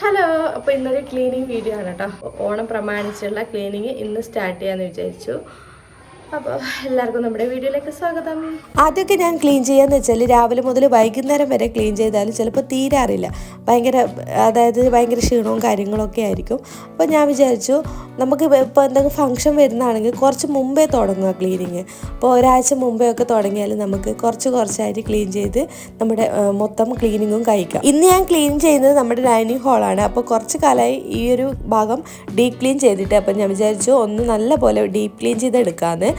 Hello അപ്പോൾ ഇന്നൊരു cleaning video ആണ് കേട്ടോ ഓണം പ്രമാണിച്ചുള്ള ക്ലീനിങ് ഇന്ന് സ്റ്റാർട്ട് ചെയ്യാമെന്ന് വിചാരിച്ചു. അപ്പോൾ എല്ലാവർക്കും നമ്മുടെ വീഡിയോയിലേക്ക് സ്വാഗതം. ഞാൻ ക്ലീൻ ചെയ്യാന്ന് വെച്ചാൽ രാവിലെ മുതൽ വൈകുന്നേരം വരെ ക്ലീൻ ചെയ്താലും ചിലപ്പോൾ തീരാറില്ല. ഭയങ്കര അതായത് ഭയങ്കര ക്ഷീണവും കാര്യങ്ങളൊക്കെ ആയിരിക്കും. അപ്പോൾ ഞാൻ വിചാരിച്ചു നമുക്ക് ഇപ്പോൾ എന്തെങ്കിലും ഫംഗ്ഷൻ വരുന്നതാണെങ്കിൽ കുറച്ച് മുമ്പേ തുടങ്ങുക ക്ലീനിങ് അപ്പോൾ ഒരാഴ്ച മുമ്പേ ഒക്കെ തുടങ്ങിയാൽ നമുക്ക് കുറച്ച് കുറച്ചായിട്ട് ക്ലീൻ ചെയ്ത് നമ്മുടെ മൊത്തം ക്ലീനിങ്ങും കഴിക്കാം. ഇന്ന് ഞാൻ ക്ലീൻ ചെയ്യുന്നത് നമ്മുടെ ഡൈനിങ് ഹാളാണ് അപ്പോൾ കുറച്ച് കാലമായി ഈ ഒരു ഭാഗം ഡീപ് ക്ലീൻ ചെയ്തിട്ട് അപ്പോൾ ഞാൻ വിചാരിച്ചു ഒന്ന് നല്ല പോലെ ഡീപ് ക്ലീൻ ചെയ്തെടുക്കാമെന്ന്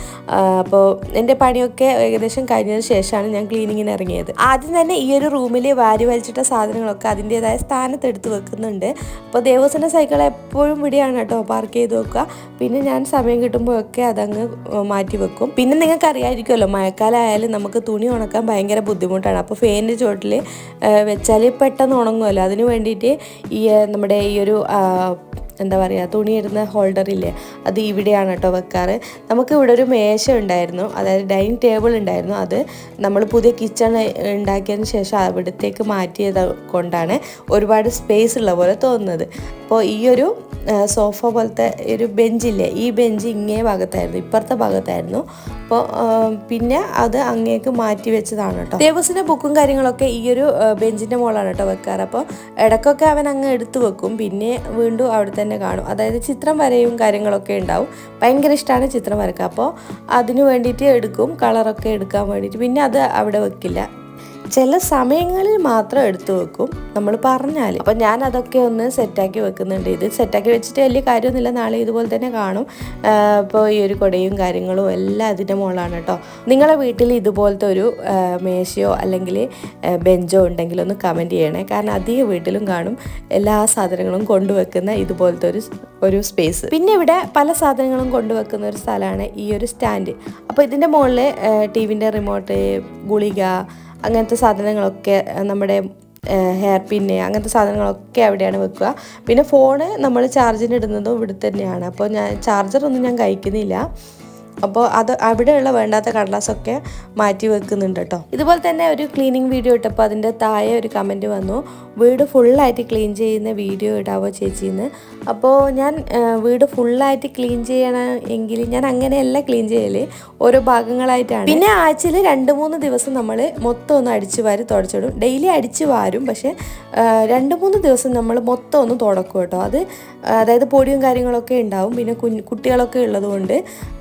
അപ്പോൾ എന്റെ പണിയൊക്കെ ഏകദേശം കഴിഞ്ഞതിന് ശേഷമാണ് ഞാൻ ക്ലീനിങ്ങിന് ഇറങ്ങിയത്. ആദ്യം തന്നെ ഈ ഒരു റൂമിൽ വാരി വലിച്ചിട്ട സാധനങ്ങളൊക്കെ അതിന്റേതായ സ്ഥാനത്ത് എടുത്ത് വെക്കുന്നുണ്ട്. അപ്പോൾ ദേവസ്വന്റെ സൈക്കിൾ എപ്പോഴും ഇവിടെയാണ് കേട്ടോ പാർക്ക് ചെയ്ത് വെക്കുക. പിന്നെ ഞാൻ സമയം കിട്ടുമ്പോഴൊക്കെ അതങ്ങ് മാറ്റി വെക്കും. പിന്നെ നിങ്ങൾക്ക് അറിയാമായിരിക്കുമല്ലോ മഴക്കാലമായാലും നമുക്ക് തുണി ഉണക്കാൻ ഭയങ്കര ബുദ്ധിമുട്ടാണ്. അപ്പോൾ ഫാനിന്റെ ചോട്ടിൽ വെച്ചാൽ പെട്ടെന്ന് ഉണങ്ങുമല്ലോ. അതിന് വേണ്ടിയിട്ട് ഈ നമ്മുടെ ഈ ഒരു എന്താ പറയുക ഹോൾഡറില്ലേ ഹോൾഡർ ഇല്ലേ അത് ഇവിടെയാണ് കേട്ടോ വെക്കാറ്. നമുക്ക് ഇവിടെ ഒരു മേശ ഉണ്ടായിരുന്നു അതായത് ഡൈനിങ് ടേബിൾ ഉണ്ടായിരുന്നു. അത് നമ്മൾ പുതിയ കിച്ചൺ ഉണ്ടാക്കിയതിന് ശേഷം അവിടത്തേക്ക് മാറ്റിയത് കൊണ്ടാണ് ഒരുപാട് സ്പേസ് ഉള്ള പോലെ തോന്നുന്നത്. അപ്പോൾ ഈ ഒരു സോഫ പോലത്തെ ഒരു ബെഞ്ചില്ലേ ഈ ബെഞ്ച് ഇങ്ങേ ഭാഗത്തായിരുന്നു ഇപ്പുറത്തെ ഭാഗത്തായിരുന്നു. അപ്പോൾ പിന്നെ അത് അങ്ങേക്ക് മാറ്റി വെച്ചതാണ് കേട്ടോ. ദേവസിന്റെ ബുക്കും കാര്യങ്ങളൊക്കെ ഈ ഒരു ബെഞ്ചിന്റെ മുകളാണ് കേട്ടോ വെക്കാറ്. അപ്പോൾ ഇടയ്ക്കൊക്കെ അവൻ അങ്ങ് എടുത്തു വെക്കും. പിന്നെ വീണ്ടും അവിടെ തന്നെ കാണും. അതായത് ചിത്രം വരയും കാര്യങ്ങളൊക്കെ ഉണ്ടാവും. ഭയങ്കര ഇഷ്ടമാണ് ചിത്രം വരക്കുക അപ്പോൾ അതിന് വേണ്ടിയിട്ട് എടുക്കും. കളറൊക്കെ എടുക്കാൻ വേണ്ടിയിട്ട്. പിന്നെ അത് അവിടെ വെക്കില്ല. ചില സമയങ്ങളിൽ മാത്രം എടുത്തു വെക്കും നമ്മൾ പറഞ്ഞാൽ അപ്പം ഞാൻ അതൊക്കെ ഒന്ന് സെറ്റാക്കി വെക്കുന്നുണ്ട്. ഇത് സെറ്റാക്കി വെച്ചിട്ട് വലിയ കാര്യമൊന്നുമില്ല. നാളെ ഇതുപോലെ തന്നെ കാണും. ഇപ്പോൾ ഈ ഒരു കൊടയും കാര്യങ്ങളും എല്ലാം അതിന്റെ മുകളാണ് കേട്ടോ. നിങ്ങളെ വീട്ടിൽ ഇതുപോലത്തെ ഒരു മേശയോ അല്ലെങ്കിൽ ബെഞ്ചോ ഉണ്ടെങ്കിൽ ഒന്ന് കമന്റ് ചെയ്യണേ. കാരണം അധിക വീട്ടിലും കാണും. എല്ലാ സാധനങ്ങളും കൊണ്ടുവെക്കുന്ന ഇതുപോലത്തെ ഒരു ഒരു സ്പേസ് പിന്നെ ഇവിടെ പല സാധനങ്ങളും കൊണ്ടുവെക്കുന്ന ഒരു സ്ഥലമാണ് ഈ ഒരു സ്റ്റാൻഡ് അപ്പോൾ ഇതിന്റെ മുകളിൽ ടി വിന്റെ റിമോട്ട് ഗുളിക അങ്ങനത്തെ സാധനങ്ങളൊക്കെ നമ്മുടെ ഹെയർ പിന്നെ അങ്ങനത്തെ സാധനങ്ങളൊക്കെ അവിടെയാണ് വെക്കുക. പിന്നെ ഫോണ് നമ്മൾ ചാർജിന് ഇടുന്നതും ഇവിടെ തന്നെയാണ് അപ്പോൾ ഞാൻ ചാർജറൊന്നും ഞാൻ കഴിക്കുന്നില്ല. അപ്പോൾ അത് അവിടെയുള്ള വേണ്ടാത്ത കടലാസൊക്കെ മാറ്റി വെക്കുന്നുണ്ട് കേട്ടോ. ഇതുപോലെ തന്നെ ഒരു ക്ലീനിങ് വീഡിയോ ഇട്ടപ്പോൾ അതിന്റെ താഴെ ഒരു കമന്റ് വന്നു വീട് ഫുള്ളായിട്ട് ക്ലീൻ ചെയ്യുന്ന വീഡിയോ ഇടാവോ ചേച്ചിന്ന്? അപ്പോൾ ഞാൻ വീട് ഫുള്ളായിട്ട് ക്ലീൻ ചെയ്യണം എങ്കിൽ ഞാൻ അങ്ങനെയല്ല ക്ലീൻ ചെയ്യൽ ഓരോ ഭാഗങ്ങളായിട്ടാണ്. പിന്നെ ആഴ്ചയിൽ രണ്ട് മൂന്ന് ദിവസം നമ്മൾ മൊത്തം ഒന്ന് അടിച്ചു വാരി തുടച്ചിടും. ഡെയിലി അടിച്ചു വാരും പക്ഷേ രണ്ട് മൂന്ന് ദിവസം നമ്മൾ മൊത്തം ഒന്ന് തുടക്കും കേട്ടോ. അത് അതായത് പൊടിയും കാര്യങ്ങളൊക്കെ ഉണ്ടാവും. പിന്നെ കുട്ടികളൊക്കെ ഉള്ളതുകൊണ്ട്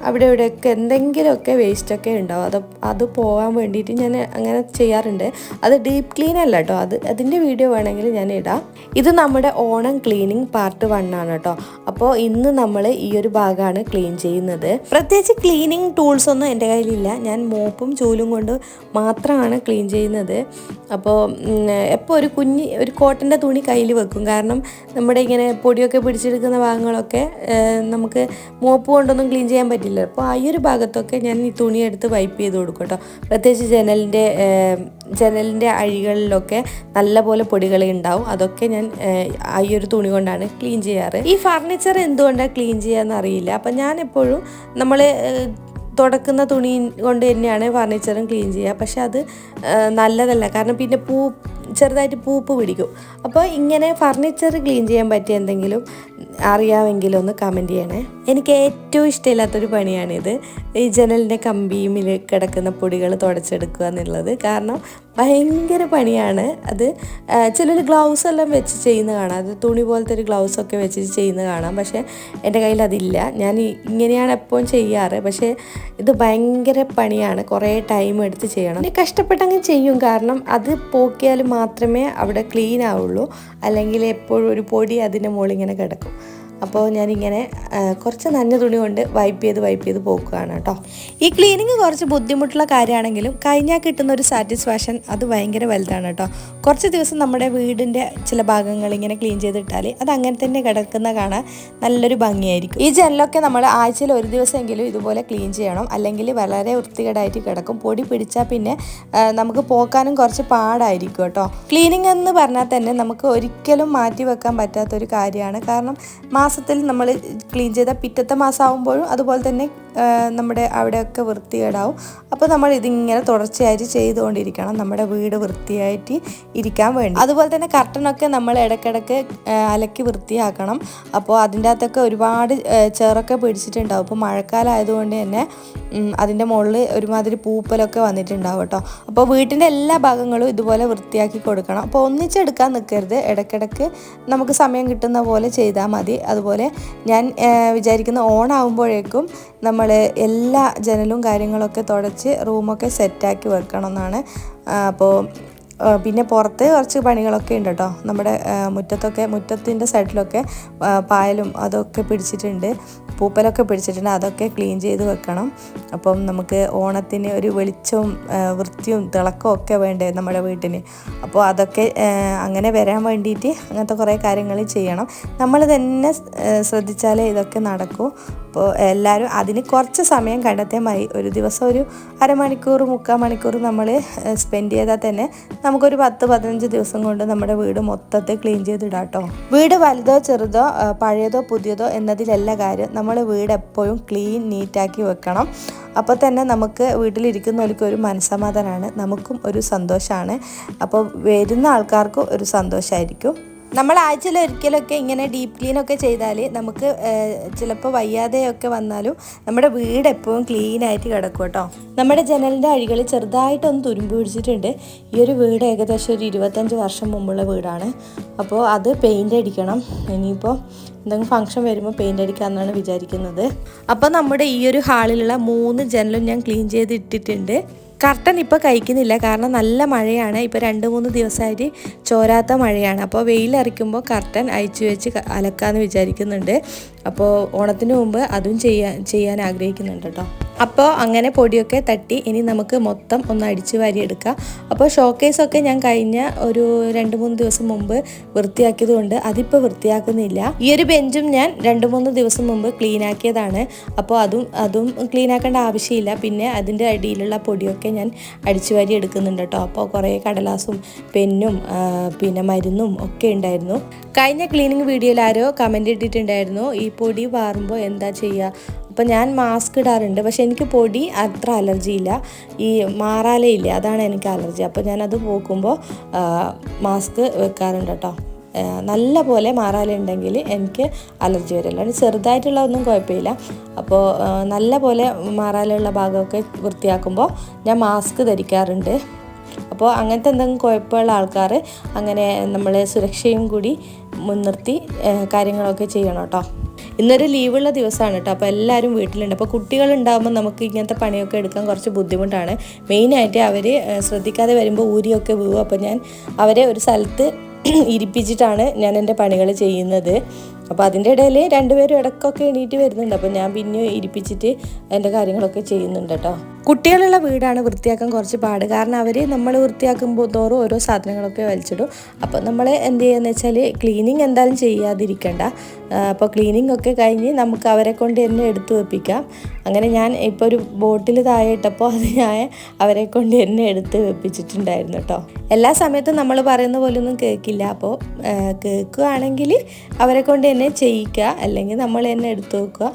അവിടെ ഇവിടെയൊക്കെ എന്തെങ്കിലുമൊക്കെ വേസ്റ്റൊക്കെ ഉണ്ടാവും. അത് അത് പോകാൻ വേണ്ടിയിട്ട് ഞാൻ അങ്ങനെ ചെയ്യാറുണ്ട്. അത് ഡീപ് ക്ലീൻ അല്ല കേട്ടോ. അത് അതിന്റെ വീഡിയോ വേണമെങ്കിൽ ഞാൻ ഇടാം. ഇത് നമ്മുടെ ഓണം ക്ലീനിങ് പാർട്ട് വൺ ആണ് കേട്ടോ. അപ്പോൾ ഇന്ന് നമ്മൾ ഈ ഒരു ഭാഗമാണ് ക്ലീൻ ചെയ്യുന്നത്. പ്രത്യേകിച്ച് ക്ലീനിങ് ടൂൾസ് ഒന്നും എന്റെ കയ്യിലില്ല. ഞാൻ മോപ്പും ചൂലും കൊണ്ട് മാത്രമാണ് ക്ലീൻ ചെയ്യുന്നത്. അപ്പോൾ എപ്പോൾ ഒരു കുഞ്ഞ് ഒരു കോട്ടന്റെ തുണി കയ്യിൽ വെക്കും. കാരണം നമ്മുടെ ഇങ്ങനെ പൊടിയൊക്കെ പിടിച്ചെടുക്കുന്ന ഭാഗങ്ങളൊക്കെ നമുക്ക് മോപ്പ് കൊണ്ടൊന്നും ക്ലീൻ ചെയ്യാൻ പറ്റില്ല. അപ്പോൾ ആ ഈ ഒരു ഭാഗത്തൊക്കെ ഞാൻ ഈ തുണിയെടുത്ത് വൈപ്പ് ചെയ്ത് കൊടുക്കും കേട്ടോ. പ്രത്യേകിച്ച് ജനലിന്റെ ജനലിന്റെ അഴികളിലൊക്കെ നല്ലപോലെ പൊടികൾ ഉണ്ടാവും. അതൊക്കെ ഞാൻ ഈ ഒരു തുണി കൊണ്ടാണ് ക്ലീൻ ചെയ്യാറ്. ഈ ഫർണിച്ചർ എന്തുകൊണ്ടാണ് ക്ലീൻ ചെയ്യാന്ന് അറിയില്ല. അപ്പം ഞാൻ എപ്പോഴും നമ്മൾ തുടക്കുന്ന തുണി കൊണ്ട് തന്നെയാണ് ഫർണിച്ചറും ക്ലീൻ ചെയ്യുക. പക്ഷെ അത് നല്ലതല്ല. കാരണം പിന്നെ പൂ ചെറുതായിട്ട് പൂപ്പ് പിടിക്കും. അപ്പോൾ ഇങ്ങനെ ഫർണിച്ചർ ക്ലീൻ ചെയ്യാൻ പറ്റിയ എന്തെങ്കിലും അറിയാമെങ്കിൽ ഒന്ന് കമന്റ് ചെയ്യണേ. എനിക്ക് ഏറ്റവും ഇഷ്ടമില്ലാത്തൊരു പണിയാണിത്. ഈ ജനലിന്റെ കമ്പിയുമിൽ കിടക്കുന്ന പൊടികൾ തുടച്ചെടുക്കുക എന്നുള്ളത്. കാരണം ഭയങ്കര പണിയാണ്. അത് ചിലർ ഗ്ലൗസ് എല്ലാം വെച്ച് ചെയ്യുന്ന കാണാം. അത് തുണി പോലത്തെ ഒരു ഗ്ലൗസ് ഒക്കെ വെച്ച് ചെയ്യുന്ന കാണാം. പക്ഷേ എന്റെ കയ്യിൽ അതില്ല. ഞാൻ ഇങ്ങനെയാണ് എപ്പോഴും ചെയ്യാറ്. പക്ഷേ ഇത് ഭയങ്കര പണിയാണ്. കുറേ ടൈം എടുത്ത് ചെയ്യണം. പിന്നെ കഷ്ടപ്പെട്ടങ്ങ് ചെയ്യും. കാരണം അത് പോക്കിയാൽ മാത്രമേ അവിടെ ക്ലീൻ ആവുള്ളൂ. അല്ലെങ്കിൽ എപ്പോഴും ഒരു പൊടി അതിന്റെ മുകളിൽ ഇങ്ങനെ കിടക്കും. അപ്പോൾ ഞാനിങ്ങനെ കുറച്ച് നനഞ്ഞ തുണി കൊണ്ട് വൈപ്പ് ചെയ്ത് വൈപ്പ് ചെയ്ത് പോക്കുകയാണ് കേട്ടോ. ഈ ക്ലീനിങ് കുറച്ച് ബുദ്ധിമുട്ടുള്ള കാര്യമാണെങ്കിലും കഴിഞ്ഞാൽ കിട്ടുന്ന ഒരു സാറ്റിസ്ഫാക്ഷൻ അത് ഭയങ്കര വലുതാണ് കേട്ടോ. കുറച്ച് ദിവസം നമ്മുടെ വീടിന്റെ ചില ഭാഗങ്ങൾ ഇങ്ങനെ ക്ലീൻ ചെയ്തിട്ടാൽ അത് അങ്ങനെ തന്നെ കിടക്കുന്ന കാണാൻ നല്ലൊരു ഭംഗിയായിരിക്കും. ഈ ജനലൊക്കെ നമ്മൾ ആഴ്ചയിൽ ഒരു ദിവസമെങ്കിലും ഇതുപോലെ ക്ലീൻ ചെയ്യണം. അല്ലെങ്കിൽ വളരെ വൃത്തികേടായിട്ട് കിടക്കും. പൊടി പിടിച്ചാൽ പിന്നെ നമുക്ക് പോക്കാനും കുറച്ച് പാടായിരിക്കും കേട്ടോ. ക്ലീനിങ് എന്ന് പറഞ്ഞാൽ തന്നെ നമുക്ക് ഒരിക്കലും മാറ്റി വെക്കാൻ പറ്റാത്തൊരു കാര്യമാണ്. കാരണം മാസത്തിൽ നമ്മൾ ക്ലീൻ ചെയ്ത പിറ്റത്തെ മാസം ആകുമ്പോഴും അതുപോലെ തന്നെ നമ്മുടെ അവിടെയൊക്കെ വൃത്തികേടാവും. അപ്പോൾ നമ്മൾ ഇതിങ്ങനെ തുടർച്ചയായിട്ട് ചെയ്തുകൊണ്ടിരിക്കണം. നമ്മുടെ വീട് വൃത്തിയായിട്ട് ഇരിക്കാൻ വേണ്ടി. അതുപോലെ തന്നെ കർട്ടനൊക്കെ നമ്മൾ ഇടയ്ക്കിടയ്ക്ക് അലക്കി വൃത്തിയാക്കണം. അപ്പോൾ അതിന്റെ അകത്തൊക്കെ ഒരുപാട് ചേറൊക്കെ പിടിച്ചിട്ടുണ്ടാവും. അപ്പോൾ മഴക്കാലം ആയതുകൊണ്ട് തന്നെ അതിന്റെ മുകളിൽ ഒരുമാതിരി പൂപ്പലൊക്കെ വന്നിട്ടുണ്ടാവും കേട്ടോ. അപ്പോൾ വീട്ടിന്റെ എല്ലാ ഭാഗങ്ങളും ഇതുപോലെ വൃത്തിയാക്കി കൊടുക്കണം. അപ്പോൾ ഒന്നിച്ചെടുക്കാൻ നിൽക്കരുത്. ഇടയ്ക്കിടയ്ക്ക് നമുക്ക് സമയം കിട്ടുന്ന പോലെ ചെയ്താൽ മതി. അതുപോലെ ഞാൻ വിചാരിക്കുന്ന ഓണാകുമ്പോഴേക്കും നമ്മൾ എല്ലാ ജനലും കാര്യങ്ങളൊക്കെ തുടച്ച് റൂമൊക്കെ സെറ്റാക്കി വെക്കണം എന്നാണ് അപ്പോൾ പിന്നെ പുറത്ത് കുറച്ച് പണികളൊക്കെ ഉണ്ട് കേട്ടോ. നമ്മുടെ മുറ്റത്തൊക്കെ മുറ്റത്തിന്റെ സൈഡിലൊക്കെ പായലും അതൊക്കെ പിടിച്ചിട്ടുണ്ട്. പൂപ്പലൊക്കെ പിടിച്ചിട്ടുണ്ട്. അതൊക്കെ ക്ലീൻ ചെയ്ത് വെക്കണം. അപ്പം നമുക്ക് ഓണത്തിന് ഒരു വെളിച്ചവും വൃത്തിയും തിളക്കവും ഒക്കെ വേണ്ടേ നമ്മുടെ വീട്ടിന്. അപ്പോൾ അതൊക്കെ അങ്ങനെ വരാൻ വേണ്ടിയിട്ട് അങ്ങനത്തെ കുറേ കാര്യങ്ങൾ ചെയ്യണം. നമ്മൾ തന്നെ ശ്രദ്ധിച്ചാലേ ഇതൊക്കെ നടക്കൂ. അപ്പോൾ എല്ലാവരും അതിന് കുറച്ച് സമയം കണ്ടെത്തിയാൽ മതി. ഒരു ദിവസം ഒരു അരമണിക്കൂർ മുക്കാൽ മണിക്കൂർ നമ്മൾ സ്പെൻഡ് ചെയ്താൽ തന്നെ നമുക്കൊരു പത്ത് പതിനഞ്ച് ദിവസം കൊണ്ട് നമ്മുടെ വീട് മൊത്തത്തിൽ ക്ലീൻ ചെയ്തിടാം കേട്ടോ വീട് വലുതോ ചെറുതോ പഴയതോ പുതിയതോ എന്നതിലല്ല കാര്യം. നമ്മൾ വീട് എപ്പോഴും ക്ലീൻ നീറ്റാക്കി വെക്കണം. അപ്പോൾ തന്നെ നമുക്ക് വീട്ടിലിരിക്കുന്നവർക്ക് ഒരു മനസ്സമാധാനമാണ് നമുക്കും ഒരു സന്തോഷമാണ് അപ്പോൾ വരുന്ന ആൾക്കാർക്കും ഒരു സന്തോഷമായിരിക്കും നമ്മൾ ആഴ്ചയിൽ ഒരിക്കലൊക്കെ ഇങ്ങനെ ഡീപ് ക്ലീൻ ഒക്കെ ചെയ്താൽ നമുക്ക് ചിലപ്പോൾ വയ്യാതെയൊക്കെ വന്നാലും നമ്മുടെ വീട് എപ്പോഴും ക്ലീൻ ആയിട്ട് കിടക്കും കേട്ടോ. നമ്മുടെ ജനലിന്റെ അഴികൾ ചെറുതായിട്ടൊന്ന് തുരുമ്പ് പിടിച്ചിട്ടുണ്ട്. ഈ ഒരു വീട് ഏകദേശം ഒരു ഇരുപത്തഞ്ച് വർഷം മുമ്പുള്ള വീടാണ്. അപ്പോൾ അത് പെയിന്റ് അടിക്കണം. ഇനിയിപ്പോൾ എന്തെങ്കിലും ഫംഗ്ഷൻ വരുമ്പോൾ പെയിന്റ് അടിക്കാമെന്നാണ് വിചാരിക്കുന്നത്. അപ്പോൾ നമ്മുടെ ഈ ഒരു ഹാളിലുള്ള മൂന്ന് ജനലും ഞാൻ ക്ലീൻ ചെയ്ത് ഇട്ടിട്ടുണ്ട് കർട്ടൻ ഇപ്പോൾ കഴിക്കുന്നില്ല. കാരണം നല്ല മഴയാണ്. ഇപ്പോൾ രണ്ട് മൂന്ന് ദിവസമായിട്ട് ചോരാത്ത മഴയാണ്. അപ്പോൾ വെയിലറിക്കുമ്പോൾ കർട്ടൻ അയച്ചു വെച്ച് അലക്കാമെന്ന് വിചാരിക്കുന്നുണ്ട്. അപ്പോൾ ഓണത്തിന് മുമ്പ് അതും ചെയ്യാൻ ചെയ്യാൻ ആഗ്രഹിക്കുന്നുണ്ട് കേട്ടോ അപ്പോൾ അങ്ങനെ പൊടിയൊക്കെ തട്ടി ഇനി നമുക്ക് മൊത്തം ഒന്ന് അടിച്ചു വാരിയെടുക്കാം അപ്പോൾ ഷോക്കേസൊക്കെ ഞാൻ കഴിഞ്ഞ ഒരു രണ്ട് മൂന്ന് ദിവസം മുമ്പ് വൃത്തിയാക്കിയത് കൊണ്ട് അതിപ്പോൾ വൃത്തിയാക്കുന്നില്ല. ഈ ഒരു ബെഞ്ചും ഞാൻ രണ്ട് മൂന്ന് ദിവസം മുമ്പ് ക്ലീൻ ആക്കിയതാണ്. അപ്പോൾ അതും അതും ക്ലീൻ ആക്കേണ്ട ആവശ്യമില്ല. പിന്നെ അതിന്റെ അടിയിലുള്ള പൊടിയൊക്കെ ഞാൻ അടിച്ചു വാരി എടുക്കുന്നുണ്ട് കേട്ടോ. അപ്പോൾ കുറേ കടലാസും പെന്നും പിന്നെ മരുന്നും ഒക്കെ ഉണ്ടായിരുന്നു. കഴിഞ്ഞ ക്ലീനിങ് വീഡിയോയിൽ ആരോ കമന്റ് ഇട്ടിട്ടുണ്ടായിരുന്നു. ഈ പൊടി വാറുമ്പോൾ എന്താ ചെയ്യുക അപ്പോൾ ഞാൻ മാസ്ക് ഇടാറുണ്ട്. പക്ഷേ എനിക്ക് പൊടി അത്ര അലർജി ഇല്ല. ഈ മാറാലയില്ലേ അതാണ് എനിക്ക് അലർജി. അപ്പോൾ ഞാനത് പോക്കുമ്പോൾ മാസ്ക് വെക്കാറുണ്ട് കേട്ടോ. നല്ല പോലെ മാറാലുണ്ടെങ്കിൽ എനിക്ക് അലർജി വരില്ല. ചെറുതായിട്ടുള്ള ഒന്നും കുഴപ്പമില്ല. അപ്പോൾ നല്ല പോലെ മാറാലുള്ള ഭാഗമൊക്കെ വൃത്തിയാക്കുമ്പോൾ ഞാൻ മാസ്ക് ധരിക്കാറുണ്ട്. അപ്പോൾ അങ്ങനത്തെ എന്തെങ്കിലും കുഴപ്പമുള്ള ആൾക്കാർ അങ്ങനെ നമ്മൾ സുരക്ഷയും കൂടി മുൻനിർത്തി കാര്യങ്ങളൊക്കെ ചെയ്യണം കേട്ടോ. ഇന്നൊരു ലീവുള്ള ദിവസമാണ് കേട്ടോ. അപ്പോൾ എല്ലാവരും വീട്ടിലുണ്ട്. അപ്പോൾ കുട്ടികളുണ്ടാകുമ്പോൾ നമുക്ക് ഇങ്ങനത്തെ പണിയൊക്കെ എടുക്കാൻ കുറച്ച് ബുദ്ധിമുട്ടാണ്. മെയിനായിട്ട് അവർ ശ്രദ്ധിക്കാതെ വരുമ്പോൾ ഊരിയൊക്കെ വീഴും അപ്പോൾ ഞാൻ അവരെ ഒരു സ്ഥലത്ത് ഇരിപ്പിച്ചിട്ടാണ് ഞാൻ എന്റെ പണികൾ ചെയ്യുന്നത്. അപ്പോൾ അതിന്റെ ഇടയിൽ രണ്ടുപേരും ഇടക്കൊക്കെ എണീറ്റ് വരുന്നുണ്ട്. അപ്പോൾ ഞാൻ പിന്നെ ഇരിപ്പിച്ചിട്ട് എന്റെ കാര്യങ്ങളൊക്കെ ചെയ്യുന്നുണ്ട് കേട്ടോ. കുട്ടികളുള്ള വീടാണ് വൃത്തിയാക്കാൻ കുറച്ച് പാട്. കാരണം അവർ നമ്മൾ വൃത്തിയാക്കുമ്പോൾ തോറും ഓരോ സാധനങ്ങളൊക്കെ വലിച്ചിടും. അപ്പോൾ നമ്മൾ എന്ത് ചെയ്യുകയെന്ന് വെച്ചാൽ ക്ലീനിങ് എന്തായാലും ചെയ്യാതിരിക്കണ്ട. അപ്പോൾ ക്ലീനിങ് ഒക്കെ കഴിഞ്ഞ് നമുക്ക് അവരെ കൊണ്ട് തന്നെ എടുത്തു വെപ്പിക്കാം. അങ്ങനെ ഞാൻ ഇപ്പോൾ ഒരു ബോട്ടിൽ താഴെ ഇട്ടപ്പോൾ അത് ഞാൻ അവരെ കൊണ്ട് തന്നെ എടുത്ത് വെപ്പിച്ചിട്ടുണ്ടായിരുന്നു കേട്ടോ എല്ലാ സമയത്തും നമ്മൾ പറയുന്ന പോലെ ഒന്നും കേൾക്കില്ല അപ്പോൾ കേൾക്കുകയാണെങ്കിൽ അവരെ കൊണ്ട് തന്നെ ചെയ്യിക്കുക. അല്ലെങ്കിൽ നമ്മൾ തന്നെ എടുത്തു വെക്കുക.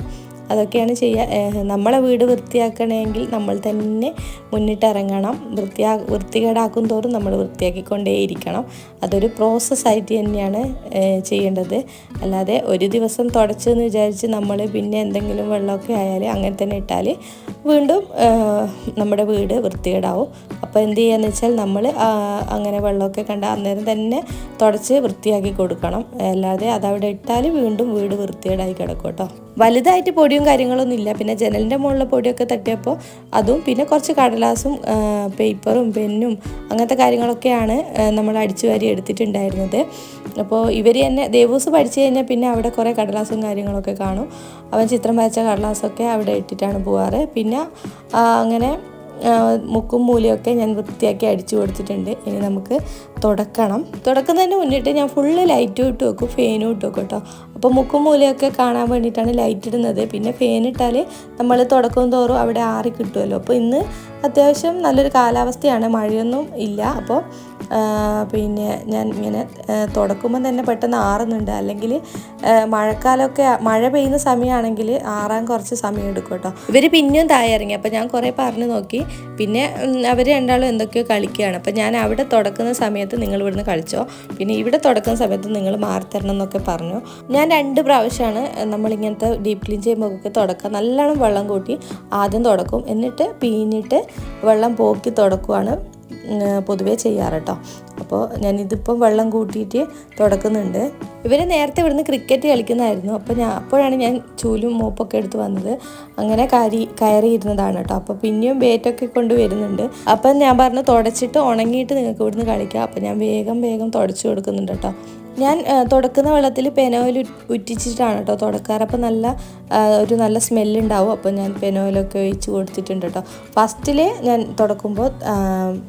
അതൊക്കെയാണ് ചെയ്യുക നമ്മളെ വീട് വൃത്തിയാക്കണമെങ്കിൽ നമ്മൾ തന്നെ മുന്നിട്ടിറങ്ങണം. വൃത്തിയാ വൃത്തികേടാക്കും തോറും നമ്മൾ വൃത്തിയാക്കിക്കൊണ്ടേയിരിക്കണം. അതൊരു പ്രോസസ്സായിട്ട് തന്നെയാണ് ചെയ്യേണ്ടത്. അല്ലാതെ ഒരു ദിവസം തുടച്ചെന്ന് വിചാരിച്ച് നമ്മൾ പിന്നെ എന്തെങ്കിലും വെള്ളമൊക്കെ ആയാൽ അങ്ങനെ തന്നെ ഇട്ടാൽ വീണ്ടും നമ്മുടെ വീട് വൃത്തികേടാവും. അപ്പോൾ എന്ത് ചെയ്യാന്ന് വെച്ചാൽ നമ്മൾ അങ്ങനെ വെള്ളമൊക്കെ കണ്ട അന്നേരം തന്നെ തുടച്ച് വൃത്തിയാക്കി കൊടുക്കണം. അല്ലാതെ അതവിടെ ഇട്ടാൽ വീണ്ടും വീട് വൃത്തികേടായി കിടക്കും കേട്ടോ. വലുതായിട്ട് പൊടിയും കാര്യങ്ങളൊന്നും ഇല്ല. പിന്നെ ജനലിന്റെ മുകളിലെ പൊടിയൊക്കെ തട്ടിയപ്പോൾ അതും പിന്നെ കുറച്ച് കടലാസും പേപ്പറും പെന്നും അങ്ങനത്തെ കാര്യങ്ങളൊക്കെയാണ് നമ്മൾ അടിച്ചു വാരി എടുത്തിട്ടുണ്ടായിരുന്നത്. അപ്പോൾ ഇവർ തന്നെ ദേവൂസ് പഠിച്ചു കഴിഞ്ഞാൽ പിന്നെ അവിടെ കുറേ കടലാസും കാര്യങ്ങളൊക്കെ കാണും. അവൻ ചിത്രം വരച്ച കടലാസൊക്കെ അവിടെ ഇട്ടിട്ടാണ് പോവാറ്. പിന്നെ അങ്ങനെ മുക്കും മൂലയൊക്കെ ഞാൻ വൃത്തിയാക്കി അടിച്ചു കൊടുത്തിട്ടുണ്ട്. ഇനി നമുക്ക് തുടക്കണം. തുടക്കുന്നതിന് മുന്നിട്ട് ഞാൻ ഫുള്ള് ലൈറ്റും ഇട്ട് വെക്കും ഫേനും ഇട്ട് വെക്കും കേട്ടോ. അപ്പോൾ മുക്കും മൂലയൊക്കെ കാണാൻ വേണ്ടിയിട്ടാണ് ലൈറ്റ് ഇടുന്നത്. പിന്നെ ഫാൻ ഇട്ടാൽ നമ്മൾ തുടക്കും തോറും അവിടെ ആറി കിട്ടുമല്ലോ. അപ്പോൾ ഇന്ന് അത്യാവശ്യം നല്ലൊരു കാലാവസ്ഥയാണ്. മഴയൊന്നും ഇല്ല. അപ്പോൾ പിന്നെ ഞാൻ ഇങ്ങനെ തുടക്കുമ്പോൾ തന്നെ പെട്ടെന്ന് ആറുന്നുണ്ട്. അല്ലെങ്കിൽ മഴക്കാലമൊക്കെ മഴ പെയ്യുന്ന സമയമാണെങ്കിൽ ആറാൻ കുറച്ച് സമയം എടുക്കും കേട്ടോ. ഇവർ പിന്നെയും താഴെ ഇറങ്ങി അപ്പോൾ ഞാൻ കുറേ പറഞ്ഞു നോക്കി. പിന്നെ അവർ രണ്ടാളും എന്തൊക്കെയോ കളിക്കുകയാണ്. അപ്പോൾ ഞാൻ അവിടെ തുടക്കുന്ന സമയത്ത് നിങ്ങൾ ഇവിടുന്ന് കളിച്ചോ. പിന്നെ ഇവിടെ തുടക്കുന്ന സമയത്ത് നിങ്ങൾ മാറി തരണം എന്നൊക്കെ പറഞ്ഞു. ഞാൻ രണ്ട് പ്രാവശ്യമാണ് നമ്മളിങ്ങനത്തെ ഡീപ് ക്ലീൻ ചെയ്യുമ്പോൾ ഒക്കെ തുടക്കുക. നല്ലോണം വെള്ളം കൂട്ടി ആദ്യം തുടക്കും. എന്നിട്ട് പിന്നിട്ട് വെള്ളം പോക്കി തുടക്കുവാണ്. പൊതുവേ ചെയ്യാറ് കേട്ടോ അപ്പോൾ ഞാനിതിപ്പം വെള്ളം കൂട്ടിയിട്ട് തുടക്കുന്നുണ്ട്. ഇവർ നേരത്തെ ഇവിടുന്ന് ക്രിക്കറ്റ് കളിക്കുന്നതായിരുന്നു. അപ്പോൾ ഞാൻ അപ്പോഴാണ് ഞാൻ ചൂലും മോപ്പൊക്കെ എടുത്ത് വന്നത്. അങ്ങനെ കയറി കയറിയിരുന്നതാണ് കേട്ടോ. അപ്പോൾ പിന്നെയും ബേറ്റൊക്കെ കൊണ്ട് വരുന്നുണ്ട്. അപ്പം ഞാൻ പറഞ്ഞു തുടച്ചിട്ട് ഉണങ്ങിയിട്ട് നിങ്ങൾക്ക് ഇവിടുന്ന് കളിക്കാം. അപ്പോൾ ഞാൻ വേഗം വേഗം തുടച്ചു കൊടുക്കുന്നുണ്ട് കേട്ടോ. ഞാൻ തുടക്കുന്ന വെള്ളത്തിൽ പെനോയിൽ ഉറ്റിച്ചിട്ടാണ് കേട്ടോ തുടക്കാറ്. അപ്പോൾ നല്ല ഒരു നല്ല സ്മെല്ലുണ്ടാവും അപ്പോൾ ഞാൻ പെനോയിലൊക്കെ ഒഴിച്ച് കൊടുത്തിട്ടുണ്ട് കേട്ടോ. ഫസ്റ്റിൽ ഞാൻ തുടക്കുമ്പോൾ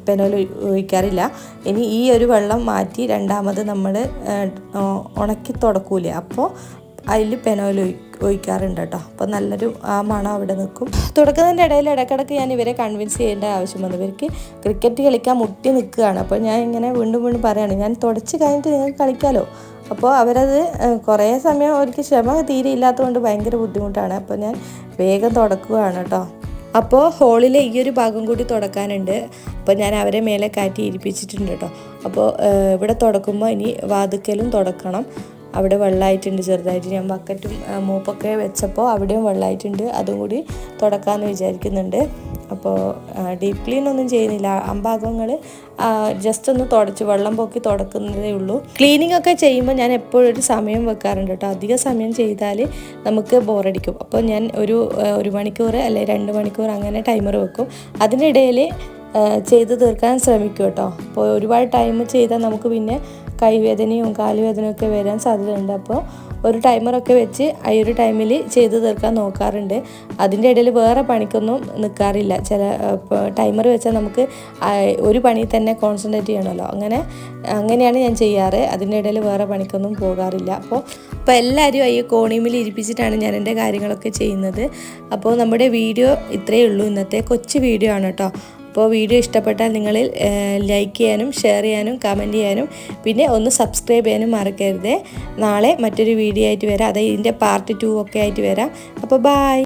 പെനോയിൽ ഒഴിക്കാറില്ല. ഇനി ഈ ഒരു വെള്ളം മാറ്റി രണ്ടാമത് നമ്മൾ ഉണക്കി തുടക്കൂലേ. അപ്പോൾ അതിൽ പെനോയിൽ ഒഴി ഒഴിക്കാറുണ്ട് കേട്ടോ. അപ്പോൾ നല്ലൊരു ആ മണം അവിടെ നിൽക്കും. തുടക്കുന്നതിന്റെ ഇടയിൽ ഇടയ്ക്കിടയ്ക്ക് ഞാൻ ഇവരെ കൺവിൻസ് ചെയ്യേണ്ട ആവശ്യം വന്നു. ഇവർക്ക് ക്രിക്കറ്റ് കളിക്കാൻ മുട്ടി നിൽക്കുകയാണ്. അപ്പോൾ ഞാൻ ഇങ്ങനെ വീണ്ടും വീണ്ടും പറയുകയാണ് ഞാൻ തുടച്ച് കഴിഞ്ഞിട്ട് നിങ്ങൾക്ക് കളിക്കാമല്ലോ അപ്പോൾ അവരത് കുറേ സമയം അവർക്ക് ക്ഷമ തീരെ ഇല്ലാത്തതുകൊണ്ട് ഭയങ്കര ബുദ്ധിമുട്ടാണ്. അപ്പോൾ ഞാൻ വേഗം തുടക്കുകയാണ് കേട്ടോ. അപ്പോൾ ഹോളിലെ ഈ ഒരു ഭാഗം കൂടി തുടക്കാനുണ്ട്. അപ്പോൾ ഞാൻ അവരെ മേലെ കാറ്റി ഇരിപ്പിച്ചിട്ടുണ്ട് കേട്ടോ അപ്പോൾ ഇവിടെ തുടക്കുമ്പോൾ ഇനി വാതുക്കലും തുടക്കണം. അവിടെ വെള്ളമായിട്ടുണ്ട് ചെറുതായിട്ട്. ഞാൻ ബക്കറ്റും മൂപ്പൊക്കെ വെച്ചപ്പോൾ അവിടെയും വെള്ളമായിട്ടുണ്ട് അതും കൂടി തുടക്കാമെന്ന് വിചാരിക്കുന്നുണ്ട്. അപ്പോൾ ഡീപ് ക്ലീൻ ഒന്നും ചെയ്യുന്നില്ല. അമ്പാകങ്ങൾ ജസ്റ്റ് ഒന്ന് തുടച്ച് വെള്ളം പൊക്കി തുടക്കുന്നതേ ഉള്ളൂ. ക്ലീനിങ് ഒക്കെ ചെയ്യുമ്പോൾ ഞാൻ എപ്പോഴും ഒരു സമയം വെക്കാറുണ്ട് കേട്ടോ. അധിക സമയം ചെയ്താൽ നമുക്ക് ബോറടിക്കും. അപ്പോൾ ഞാൻ ഒരു ഒരു മണിക്കൂർ അല്ലെങ്കിൽ രണ്ട് മണിക്കൂർ അങ്ങനെ ടൈമർ വെക്കും. അതിനിടയിൽ ചെയ്ത് തീർക്കാൻ ശ്രമിക്കും കേട്ടോ. അപ്പോൾ ഒരുപാട് ടൈം ചെയ്താൽ നമുക്ക് പിന്നെ കൈവേദനയും കാലുവേദനയും ഒക്കെ വരാൻ സാധ്യതയുണ്ട്. അപ്പോൾ ഒരു ടൈമറൊക്കെ വെച്ച് ആ ഒരു ടൈമിൽ ചെയ്ത് തീർക്കാൻ നോക്കാറുണ്ട്. അതിന്റെ ഇടയിൽ വേറെ പണിക്കൊന്നും നിൽക്കാറില്ല ചില ടൈമർ വെച്ചാൽ നമുക്ക് ഒരു പണി തന്നെ കോൺസെൻട്രേറ്റ് ചെയ്യണമല്ലോ. അങ്ങനെ അങ്ങനെയാണ് ഞാൻ ചെയ്യാറ്. അതിന്റെ ഇടയിൽ വേറെ പണിക്കൊന്നും പോകാറില്ല. അപ്പോൾ അപ്പോൾ എല്ലാവരും ഈ കോണിമിൽ ഇരിപ്പിച്ചിട്ടാണ് ഞാൻ എന്റെ കാര്യങ്ങളൊക്കെ ചെയ്യുന്നത്. അപ്പോൾ നമ്മുടെ വീഡിയോ ഇത്രയേ ഉള്ളൂ. ഇന്നത്തെ കൊച്ചു വീഡിയോ ആണ് കേട്ടോ. അപ്പോൾ വീഡിയോ ഇഷ്ടപ്പെട്ടാൽ നിങ്ങൾ ലൈക്ക് ചെയ്യാനും ഷെയർ ചെയ്യാനും കമന്റ് ചെയ്യാനും പിന്നെ ഒന്ന് സബ്സ്ക്രൈബ് ചെയ്യാനും മറക്കരുത്. നാളെ മറ്റൊരു വീഡിയോ ആയിട്ട് വരാം. അതായത് ഇതിന്റെ പാർട്ട് ടു ഒക്കെ ആയിട്ട് വരാം. അപ്പോൾ ബായ്